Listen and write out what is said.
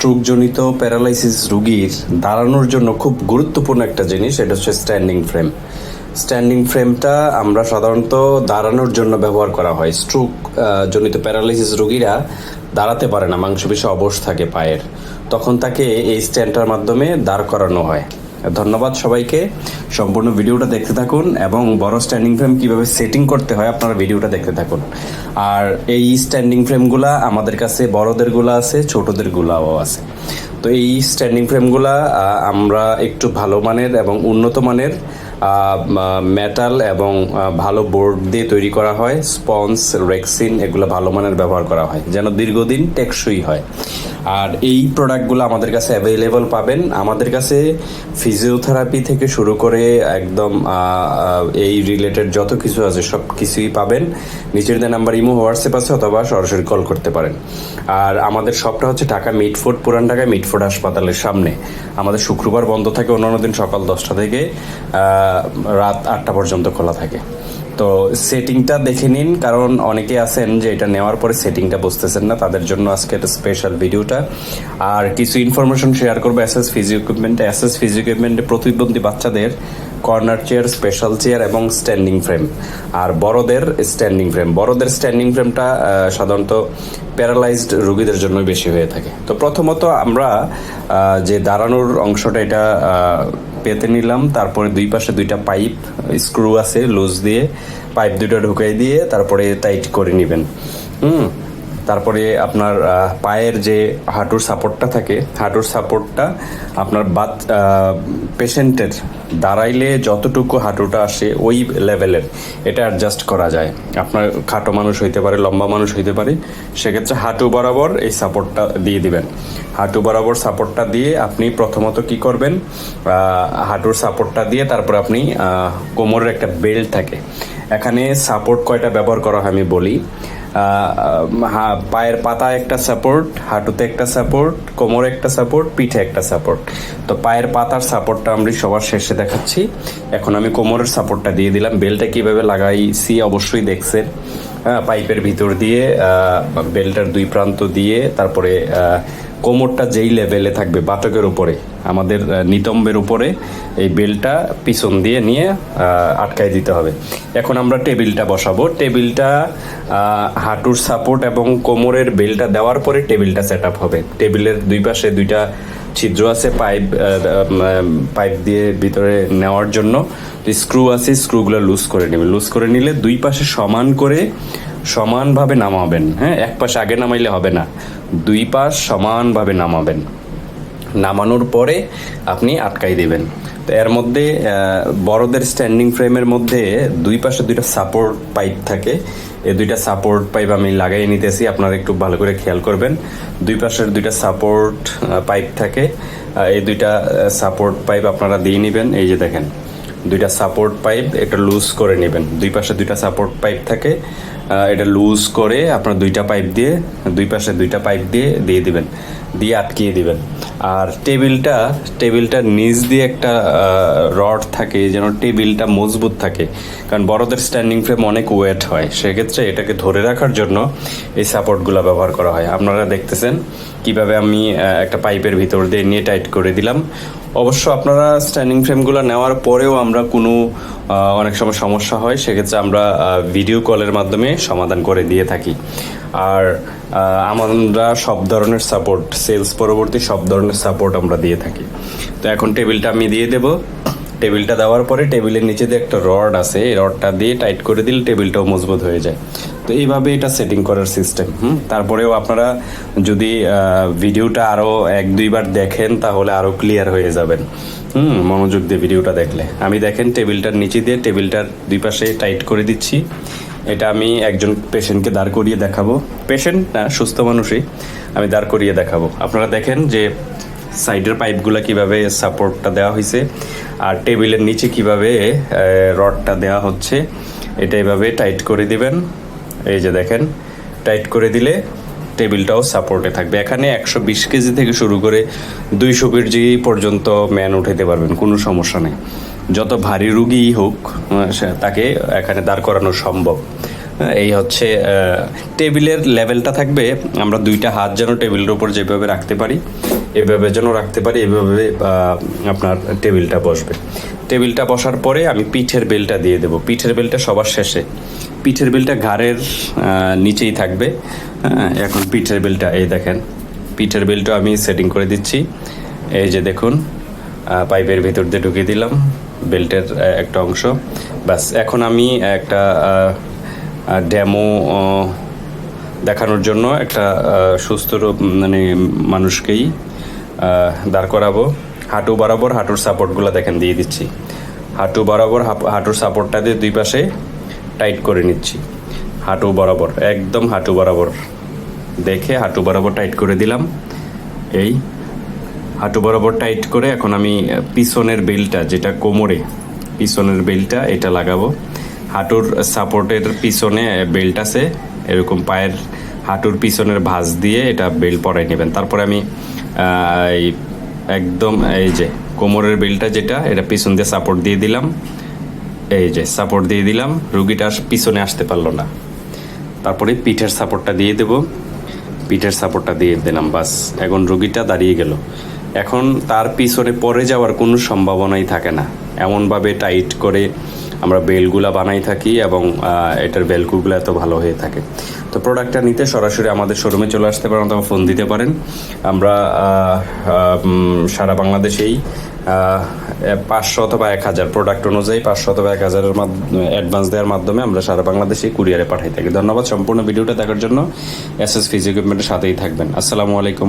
স্ট্রোকজনিত paralysis রুগীর দাঁড়ানোর জন্য খুব গুরুত্বপূর্ণ একটা জিনিস, এটা হচ্ছে স্ট্যান্ডিং ফ্রেম স্ট্যান্ডিং ফ্রেমটা আমরা সাধারণত দাঁড়ানোর জন্য ব্যবহার করা হয়। স্ট্রোক জনিত প্যারালাইসিস রুগীরা দাঁড়াতে পারে না, মাংসপেশি অবশ থাকে পায়ের। তখন তাকে এই স্ট্যান্ডটার মাধ্যমে দাঁড় করানো হয়। ধন্যবাদ সবাইকে। সম্পূর্ণ ভিডিওটা দেখতে থাকুন এবং বড় স্ট্যান্ডিং ফ্রেম কীভাবে সেটিং করতে হয় আপনারা ভিডিওটা দেখতে থাকুন। আর এই স্ট্যান্ডিং ফ্রেমগুলা আমাদের কাছে বড়দেরগুলো আছে ছোটোদেরগুলাও আছে। তো এই স্ট্যান্ডিং ফ্রেমগুলা আমরা একটু ভালো মানের এবং উন্নত মানের মেটাল এবং ভালো বোর্ড দিয়ে তৈরি করা হয়। স্পঞ্জ রেক্সিন এগুলো ভালো মানের ব্যবহার করা হয়, যেন দীর্ঘদিন টেকসই হয়। আর এই প্রোডাক্টগুলো আমাদের কাছে অ্যাভেলেবল পাবেন। আমাদের কাছে ফিজিওথেরাপি থেকে শুরু করে একদম এই রিলেটেড যত কিছু আছে, সব কিছুই পাবেন। নিচের দেন নাম্বার ইমো, হোয়াটসঅ্যাপ আছে, অথবা সরাসরি কল করতে পারেন। আর আমাদের শপটা হচ্ছে ঢাকা মিটফোর্ড, পুরান ঢাকায় মিটফোর্ড হাসপাতালের সামনে। আমাদের শুক্রবার বন্ধ থাকে অন্যান্য দিন সকাল দশটা থেকে। রাত আটটা পর্যন্ত খোলা থাকে। তো সেটিংটা দেখে নিন, কারণ অনেকে আছেন যে এটা নেওয়ার পরে সেটিংটা বুঝতেছেন না, তাদের জন্য আজকে একটা স্পেশাল ভিডিওটা। আর কিছু ইনফরমেশন শেয়ার করব এসএস ফিজি ইকুইপমেন্টে এসএস ফিজি ইকুইপমেন্টে প্রতিবন্ধী বাচ্চাদের কর্নার চেয়ার স্পেশাল চেয়ার এবং স্ট্যান্ডিং ফ্রেম আর বড়দের স্ট্যান্ডিং ফ্রেম বড়দের স্ট্যান্ডিং ফ্রেমটা সাধারণত প্যারালাইজড রোগীদের জন্য বেশি হয়ে থাকে। তো প্রথমত আমরা যে দাঁড়ানোর অংশটা, এটা পেতে নিলাম। তারপরে দুই পাশে দুইটা পাইপ, স্ক্রু আছে লুজ দিয়ে, পাইপ দুটো ঢুকাই দিয়ে তারপরে টাইট করে নেবেন। হুম? তারপরে আপনার পায়ের যে হাঁটুর সাপোর্টটা থাকে, হাঁটুর সাপোর্টটা আপনার বাত পেশেন্টের দাঁড়াইলে যতটুকু হাঁটুটা আসে ওই লেভেলের, এটা অ্যাডজাস্ট করা যায়। আপনার খাটো মানুষ হইতে পারে, লম্বা মানুষ হইতে পারে, সেক্ষেত্রে হাঁটু বরাবর এই সাপোর্টটা দিয়ে দিবেন। হাঁটু বরাবর সাপোর্টটা দিয়ে আপনি প্রথমত কি করবেন হাঁটুর সাপোর্টটা দিয়ে তারপর আপনি কোমরের একটা বেল্ট থাকে। এখানে সাপোর্ট কয়টা ব্যবহার করা হয় আমি বলি। পায়ের পাতা একটা সাপোর্ট, হাঁটুতে একটা সাপোর্ট, কোমরে একটা সাপোর্ট, পিঠে একটা সাপোর্ট। তো পায়ের পাতার সাপোর্টটা আমি সবার শেষে দেখাচ্ছি। এখন আমি কোমরের সাপোর্টটা দিয়ে দিলাম। বেলটা কীভাবে লাগাইছি অবশ্যই দেখছেন। হ্যাঁ পাইপের ভিতর দিয়ে বেলটার দুই প্রান্ত দিয়ে, তারপরে কোমরটা যেই লেভেলে থাকবে বাটকের উপরে, আমাদের নিতম্বের উপরে, এই বেলটা পিছন দিয়ে নিয়ে আটকায় দিতে হবে। এখন আমরা টেবিলটা বসাবো। টেবিলটা হাঁটুর সাপোর্ট এবং কোমরের বেলটা দেওয়ার পরে টেবিলটা সেট আপ হবে। টেবিলের দুই পাশে দুইটা ছিদ্র আছে পাইপ পাইপ দিয়ে ভিতরে নেওয়ার জন্য। স্ক্রু আছে স্ক্রুগুলো লুজ করে নেবেন লুজ করে নিলে দুই পাশে সমান করে সমানভাবে নামাবেন। হ্যাঁ এক পাশে আগে নামাইলে হবে না। দুই পাশ সমানভাবে নামাবেন। নামানোর পরে আপনি আটকাই দিবেন। তো এর মধ্যে বড়দের স্ট্যান্ডিং ফ্রেমের মধ্যে দুই পাশে দুইটা সাপোর্ট পাইপ থাকে। এই দুইটা সাপোর্ট পাইপ আমি লাগাই নিতেছি, আপনারা একটু ভালো করে খেয়াল করবেন। দুই পাশের দুইটা সাপোর্ট পাইপ থাকে। এই দুইটা সাপোর্ট পাইপ আপনারা দিয়ে নেবেন। এই যে দেখেন দুইটা সাপোর্ট পাইপ এটা লুজ করে নেবেন। দুই পাশে দুইটা সাপোর্ট পাইপ থাকে এটা লুজ করে আপনার দুইটা পাইপ দিয়ে, দুই পাশে দুইটা পাইপ দিয়ে দিয়ে দিবেন, দিয়ে আটকিয়ে দিবেন। আর টেবিলটা টেবিলটার নিচ দিয়ে একটা রড থাকে, যেন টেবিলটা মজবুত থাকে। কারণ বড়দের স্ট্যান্ডিং ফ্রেম অনেক ওয়েট হয়। সেক্ষেত্রে এটাকে ধরে রাখার জন্য এই সাপোর্টগুলো ব্যবহার করা হয়। আপনারা দেখতেছেন কীভাবে আমি একটা পাইপের ভিতর দিয়ে নিয়ে টাইট করে দিলাম। অবশ্য আপনারা স্ট্যান্ডিং ফ্রেমগুলো নেওয়ার পরেও আমরা কোনো অনেক সময় সমস্যা হয়, সেক্ষেত্রে আমরা ভিডিও কলের মাধ্যমে সমাধান করে দিয়ে থাকি। আর আমরা সব ধরনের সাপোর্ট সেলস পরবর্তী সব ধরনের সাপোর্ট আমরা দিয়ে থাকি। তো এখন টেবিলটা আমি দিয়ে দেব। টেবিলটা দেওয়ার পরে টেবিলের নিচে দিয়ে একটা রড আছে, এই রডটা দিয়ে টাইট করে দিলে টেবিলটাও মজবুত হয়ে যায়। তো এইভাবে এটা সেটিং করার সিস্টেম হুম? তারপরেও আপনারা যদি ভিডিওটা আরও এক, দুইবার দেখেন, তাহলে আরও ক্লিয়ার হয়ে যাবেন। হুম? মনোযোগ দিয়ে ভিডিওটা দেখলে। আমি দেখেন টেবিলটার নিচে দিয়ে টেবিলটার দুই পাশে টাইট করে দিচ্ছি। এটা আমি একজন পেশেন্টকে দাঁড় করিয়ে দেখাবো। পেশেন্ট না, সুস্থ মানুষই, আমি দাঁড় করিয়ে দেখাবো। আপনারা দেখেন যে সাইডের পাইপগুলো কীভাবে সাপোর্টটা দেওয়া হয়েছে আর টেবিলের নিচে কীভাবে রডটা দেওয়া হচ্ছে, এটা এভাবে টাইট করে দিবেন। এই যে দেখেন, টাইট করে দিলে টেবিলটাও সাপোর্টে থাকবে। এখানে একশো বিশ কেজি থেকে শুরু করে দুইশো কেজি পর্যন্ত ম্যান উঠাতে পারবেন, কোনো সমস্যা নেই। যত ভারী রুগীই হোক তাকে এখানে দাঁড় করানো সম্ভব। এই হচ্ছে টেবিলের লেভেলটা থাকবে, আমরা দুইটা হাত যেন টেবিলের উপর যেভাবে রাখতে পারি। এভাবে যেন রাখতে পারি, এভাবে আপনার টেবিলটা বসবে। টেবিলটা বসার পরে আমি পিঠের বেলটা দিয়ে দেবো। পিঠের বেলটা সবার শেষে। পিঠের বেলটা ঘাড়ের নিচেই থাকবে। হ্যাঁ এখন পিঠের বেলটা, এই দেখেন। পিঠের বেলটা আমি সেটিং করে দিচ্ছি। এই যে দেখুন পাইপের ভিতর দিয়ে ঢুকিয়ে দিলাম, বেল্টের একটা অংশ। ব্যাস, এখন আমি একটা ড্যামো দেখানোর জন্য একটা সুস্থ মানে মানুষকেই দাঁড় করাবো। হাঁটু বরাবর হাঁটুর সাপোর্টগুলো দেখেন, দিয়ে দিচ্ছি। হাঁটু বরাবর হাঁটুর সাপোর্টটা দিয়ে দুই পাশে টাইট করে নিচ্ছি। হাঁটু বরাবর, একদম হাঁটু বরাবর। দেখে হাঁটু বরাবর টাইট করে দিলাম। এই হাঁটু বরাবর টাইট করে এখন আমি পিছনের বেলটা, যেটা কোমরে, পিছনের বেলটা, এটা লাগাবো। হাঁটুর সাপোর্টের পিছনে বেল্ট আছে, এরকম পায়ের হাঁটুর পিছনের ভাঁজ দিয়ে এটা বেল্ট পরাই নেবেন। তারপরে আমি এই একদম এই যে কোমরের বেলটা যেটা, এটা পিছন দিয়ে সাপোর্ট দিয়ে দিলাম। এই যে সাপোর্ট দিয়ে দিলাম, রুগীটা পিছনে আসতে পারল না। তারপরে পিঠের সাপোর্টটা দিয়ে দেব। পিঠের সাপোর্টটা দিয়ে দিলাম, বাস। এখন রুগীটা দাঁড়িয়ে গেল। এখন তার পিছনে পড়ে যাওয়ার কোনো সম্ভাবনাই থাকে না। এমনভাবে টাইট করে আমরা বেলগুলা বানাই থাকি এবং এটার বেলকুগুলো এত ভালো হয়ে থাকে। তো প্রোডাক্টটা নিতে সরাসরি আমাদের শোরুমে চলে আসতে পারেন অথবা ফোন দিতে পারেন। আমরা সারা বাংলাদেশেই পাঁচশো অথবা এক হাজার প্রোডাক্ট অনুযায়ী পাঁচশো অথবা এক হাজারের অ্যাডভান্স দেওয়ার মাধ্যমে আমরা সারা বাংলাদেশে কুরিয়ারে পাঠাই থাকি। ধন্যবাদ সম্পূর্ণ ভিডিওটা দেখার জন্য। এস এস ফিজ ইকুইপমেন্টের সাথেই থাকবেন। আসসালামু আলাইকুম